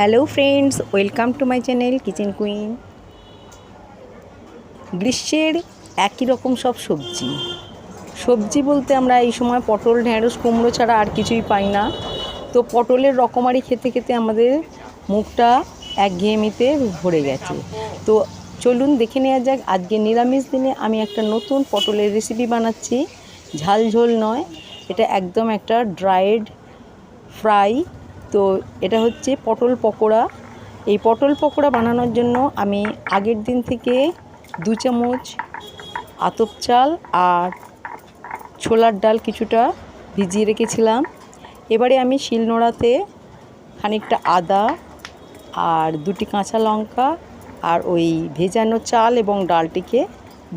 Hello friends, welcome to my channel kitchen queen. গ্রীষ্মের একই রকম সব সবজি। সবজি বলতে আমরা এই সময় পটল ঢ্যাঁড়স কুমড়ো ছাড়া আর কিছুই পাই না। তো পটলের রকমারি খেতে খেতে আমাদের মুখটা একঘেয়েমিতে ভরে গেছে। তো চলুন দেখে নেওয়া যাক, আজকে নিরামিষ দিনে আমি একটা নতুন পটলের রেসিপি বানাচ্ছি। ঝাল ঝোল নয়, এটা একদম একটা ড্রায়েড ফ্রাই তো এটা হচ্ছে পটল পকোড়া। এই পটল পকোড়া বানানোর জন্য আমি আগের দিন থেকে দু চামচ আতপ চাল আর ছোলার ডাল কিছুটা ভিজিয়ে রেখেছিলাম। এবারে আমি শিলনোড়াতে খানিকটা আদা আর দুটি কাঁচা লঙ্কা আর ওই ভেজানো চাল এবং ডালটিকে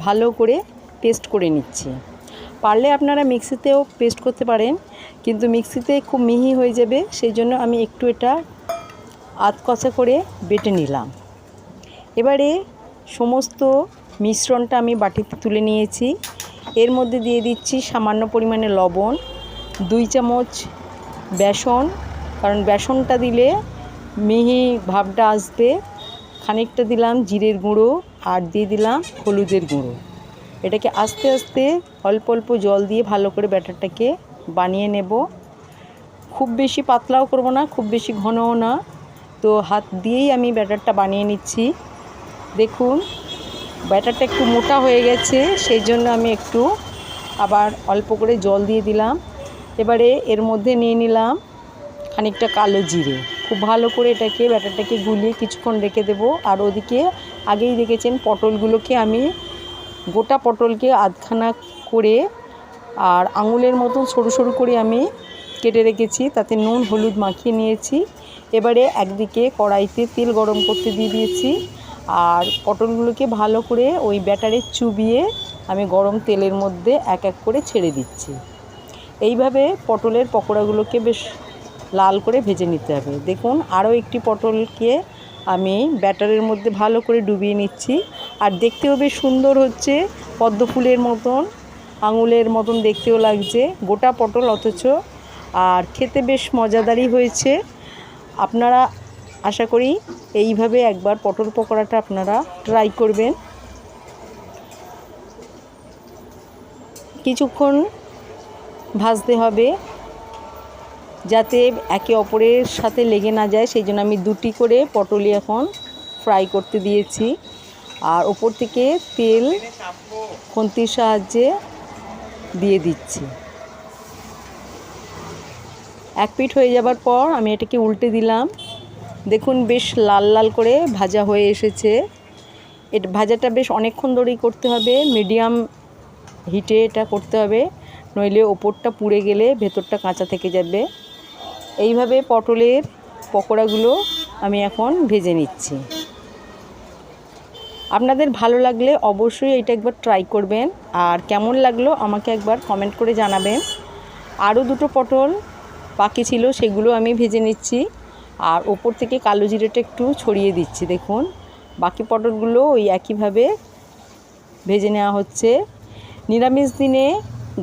ভালো করে পেস্ট করে নিচ্ছি। পারলে আপনারা মিক্সিতেও পেস্ট করতে পারেন, কিন্তু মিক্সিতে খুব মিহি হয়ে যাবে, সেই জন্য আমি একটু এটা আধ কষা করে বেটে নিলাম। এবারে সমস্ত মিশ্রণটা আমি বাটিতে তুলে নিয়েছি। এর মধ্যে দিয়ে দিচ্ছি সামান্য পরিমাণে লবণ, দুই চামচ বেসন, কারণ বেসনটা দিলে মিহি ভাবটা আসবে। খানিকটা দিলাম জিরের গুঁড়ো, আর দিয়ে দিলাম হলুদের গুঁড়ো। এটাকে আস্তে আস্তে অল্প অল্প জল দিয়ে ভালো করে ব্যাটারটাকে বানিয়ে নেব। খুব বেশি পাতলাও করব না, খুব বেশি ঘনও না। তো হাত দিয়েই আমি ব্যাটারটা বানিয়ে নিচ্ছি। দেখুন, ব্যাটারটা একটু মোটা হয়ে গেছে, সেই জন্য আমি একটু আবার অল্প করে জল দিয়ে দিলাম। এবারে এর মধ্যে নিয়ে নিলাম খানিকটা কালো জিরে। খুব ভালো করে এটাকে ব্যাটারটাকে গুলিয়ে কিছুক্ষণ রেখে দেবো। আর ওদিকে আগেই দেখেছেন পটলগুলোকে আমি গোটা পটলকে আধখানা করে আর আঙুলের মতন সরু সরু করে আমি কেটে রেখেছি, তাতে নুন, হলুদ মাখিয়ে নিয়েছি। এবারে একদিকে কড়াইতে তেল গরম করতে দিয়ে দিয়েছি আর পটলগুলোকে ভালো করে ওই ব্যাটারে চুবিয়ে আমি গরম তেলের মধ্যে এক এক করে ছেড়ে দিচ্ছি। এইভাবে পটলের পকোড়াগুলোকে বেশ লাল করে ভেজে নিতে হবে। দেখুন, আরও একটি পটলকে আমি ব্যাটারের মধ্যে ভালো করে ডুবিয়ে নিচ্ছি। আর দেখতেও বেশ সুন্দর হচ্ছে, পদ্ম ফুলের মতন, আঙুলের মতন দেখতেও লাগছে, গোটা পটল অথচ। আর খেতে বেশ মজাদারই হয়েছে। আপনারা আশা করি এইভাবে একবার পটল পকোড়াটা আপনারা ট্রাই করবেন। কিছুক্ষণ ভাজতে হবে। যাতে একে অপরের সাথে লেগে না যায়, সেই জন্য আমি দুটি করে পটলই এখন ফ্রাই করতে দিয়েছি। আর ওপর থেকে তেল খুন্তির সাহায্যে দিয়ে দিচ্ছি। এক পিঠ হয়ে যাবার পর আমি এটাকে উল্টে দিলাম। দেখুন, বেশ লাল লাল করে ভাজা হয়ে এসেছে। এটা, ভাজাটা বেশ অনেকক্ষণ ধরেই করতে হবে। মিডিয়াম হিটে এটা করতে হবে। নইলে ওপরটা পুড়ে গেলে ভেতরটা কাঁচা থেকে যাবে। এইভাবে পটলের পকোড়াগুলো আমি এখন ভেজে নিচ্ছি। আপনাদের ভালো লাগলে অবশ্যই এটা একবার ট্রাই করবেন। আর কেমন লাগল আমাকে একবার কমেন্ট করে জানাবেন। আরও দুটো পটল বাকি ছিল, সেগুলো আমি ভেজে নিচ্ছি। আর ওপর থেকে কালো জিরেটা একটু ছড়িয়ে দিচ্ছি, দেখুন। বাকি পটলগুলো ওই একইভাবে ভেজে নেওয়া হচ্ছে। নিরামিষ দিনে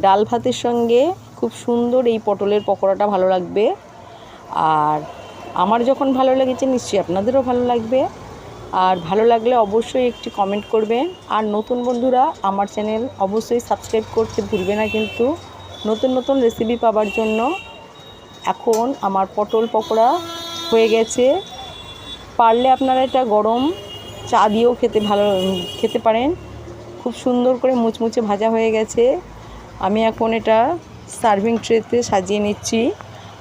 ডাল ভাতের সঙ্গে খুব সুন্দর এই পটলের পকোড়াটা ভালো লাগবে। আর আমার যখন ভালো লেগেছে, নিশ্চয়ই আপনাদেরও ভালো লাগবে। আর ভালো লাগলে অবশ্যই একটি কমেন্ট করবেন। আর নতুন বন্ধুরা, আমার চ্যানেল অবশ্যই সাবস্ক্রাইব করতে ভুলবে না কিন্তু নতুন নতুন রেসিপি পাওয়ার জন্য এখন আমার পটল পকোড়া হয়ে গেছে। পারলে আপনারা এটা গরম চা দিয়েও খেতে ভালো, খেতে পারেন। খুব সুন্দর করে মুচমুচে ভাজা হয়ে গেছে। আমি এখন এটা সার্ভিং ট্রেতে সাজিয়ে নিচ্ছি।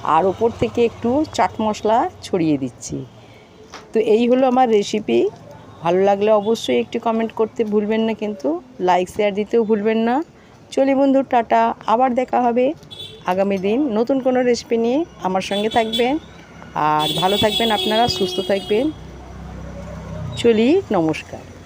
আর ওপর থেকে একটু চাট মশলা ছড়িয়ে দিচ্ছি। তো এই হলো আমার রেসিপি ভালো লাগলে অবশ্যই একটি কমেন্ট করতে ভুলবেন না কিন্তু লাইক শেয়ার দিতেও ভুলবেন না। চলি বন্ধু, টাটা। আবার দেখা হবে আগামী দিন নতুন কোনো রেসিপি নিয়ে। আমার সঙ্গে থাকবেন। আর ভালো থাকবেন আপনারা, সুস্থ থাকবেন। চলি, নমস্কার।